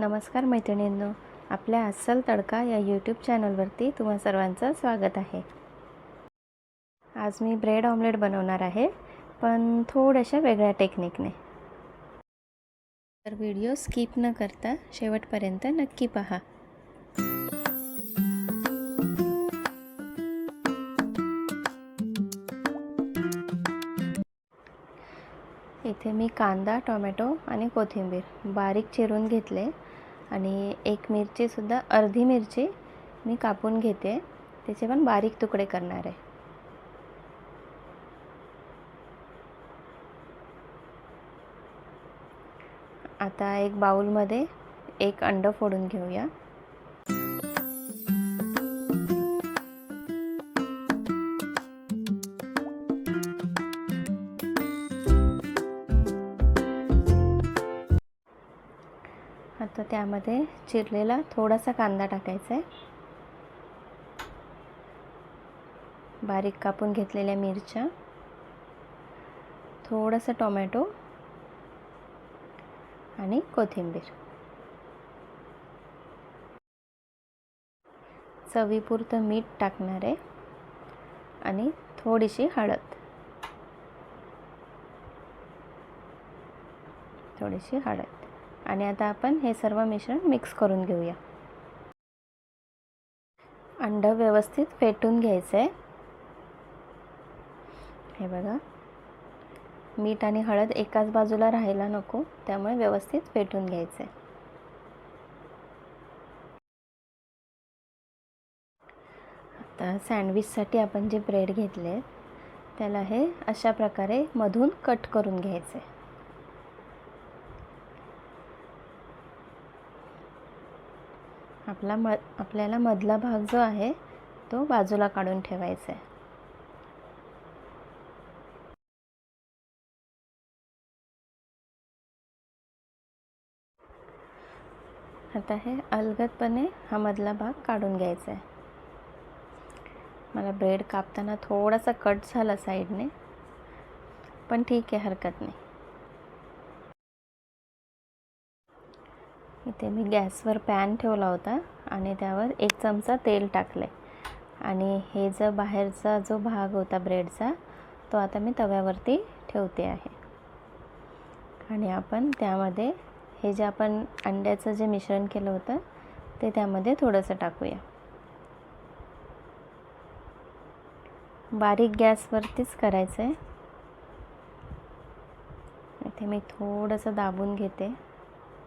नमस्कार मैत्रिणींनो आपल्या अस्सल तडका या यूट्यूब चॅनलवरती तुम्हा सर्वांचं स्वागत आहे. आज मी ब्रेड ऑमलेट बनवणार आहे पण थोड्याशा वेगळ्या टेक्निकने तर व्हिडिओ स्किप न करता शेवटपर्यंत नक्की पहा. इथे मी कांदा टोमॅटो आणि कोथिंबीर बारीक चिरून घेतले. आणि एक मिरचीसुद्धा अर्धी मिरची मी कापून घेते. त्याचे पण बारीक तुकडे करणार आहे. आता एक बाउलमध्ये एक अंडं फोडून घेऊया. तर त्यामध्ये चिरलेला थोडासा कांदा टाकायचा आहे. बारीक कापून घेतलेल्या मिरच्या थोडंसं टोमॅटो आणि कोथिंबीर. चवीपुरतं मीठ टाकणार आहे आणि थोडीशी हळद. थोडीशी हळद. आणि आता आपण हे सर्व मिश्रण मिक्स करून घेऊया. अंड व्यवस्थित फेटून घ्यायचं आहे हे बघा. मीठ आणि हळद एकाच बाजूला राहायला नको त्यामुळे व्यवस्थित फेटून घ्यायचं आहे आता सँडविचसाठी आपण जे ब्रेड घेतले त्याला हे अशा प्रकारे मधून कट करून घ्यायचं आपला म आपल्याला मधला भाग जो आहे तो बाजूला काढून ठेवायचा आहे. आता हे अलगदपणे हा मधला भाग काढून घ्यायचा आहे. मला ब्रेड कापताना थोडासा कट झाला साईडने पण ठीक आहे हरकत नाही. इथे मी गॅसवर पॅन ठेवला होता आणि त्यावर एक चमचा तेल टाकलं आहे आणि हे जो बाहेरचा जो भाग होता ब्रेडचा तो आता मी तव्यावरती ठेवते आहे. आणि आपण त्यामध्ये हे जे आपण अंड्याचं जे मिश्रण केलं होतं ते त्यामध्ये थोडंसं टाकूया. बारीक गॅसवरतीच करायचं आहे इथे मी थोडंसं दाबून घेते.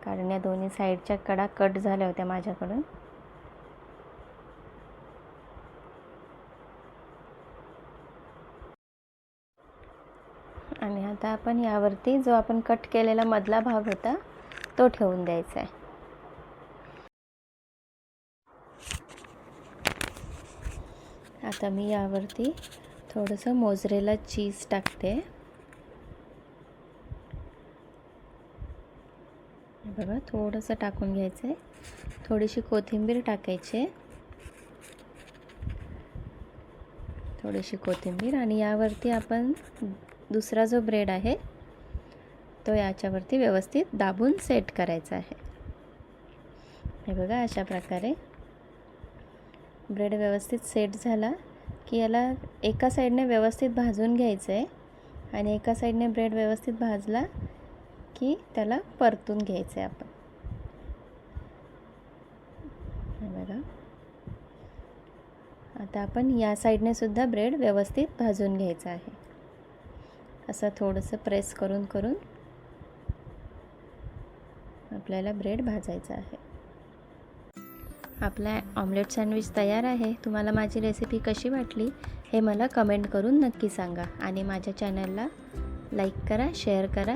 कारण या दोन्ही साईडच्या कडा कट झाल्या होत्या माझ्याकडून. आणि आता आपण यावरती जो आपण कट केलेला मधला भाग होता तो ठेवून द्यायचा आहे. आता मी यावरती थोडंसं मोजरेला चीज टाकते. बघा थोडंसं टाकून घ्यायचं आहे थोडीशी कोथिंबीर टाकायची. थोडीशी कोथिंबीर आणि यावरती आपण दुसरा जो ब्रेड आहे तो याच्यावरती व्यवस्थित दाबून सेट करायचा आहे. हे बघा अशा प्रकारे ब्रेड व्यवस्थित सेट झाला की याला एका साईडने व्यवस्थित भाजून घ्यायचं आहे आणि एका साईडने ब्रेड व्यवस्थित भाजला की त्याला परतून घ्यायचं आहे आपण. बघा. आता आपण या साईडने सुद्धा ब्रेड व्यवस्थित भाजून घ्यायचं आहे. असं थोडंसं प्रेस करून करून आपल्याला ब्रेड भाजायचा आहे. आपला ऑमलेट सँडविच तयार आहे. तुम्हाला माझी रेसिपी कशी वाटली हे मला कमेंट करून नक्की सांगा. आणि माझ्या चॅनलला लाईक करा शेअर करा.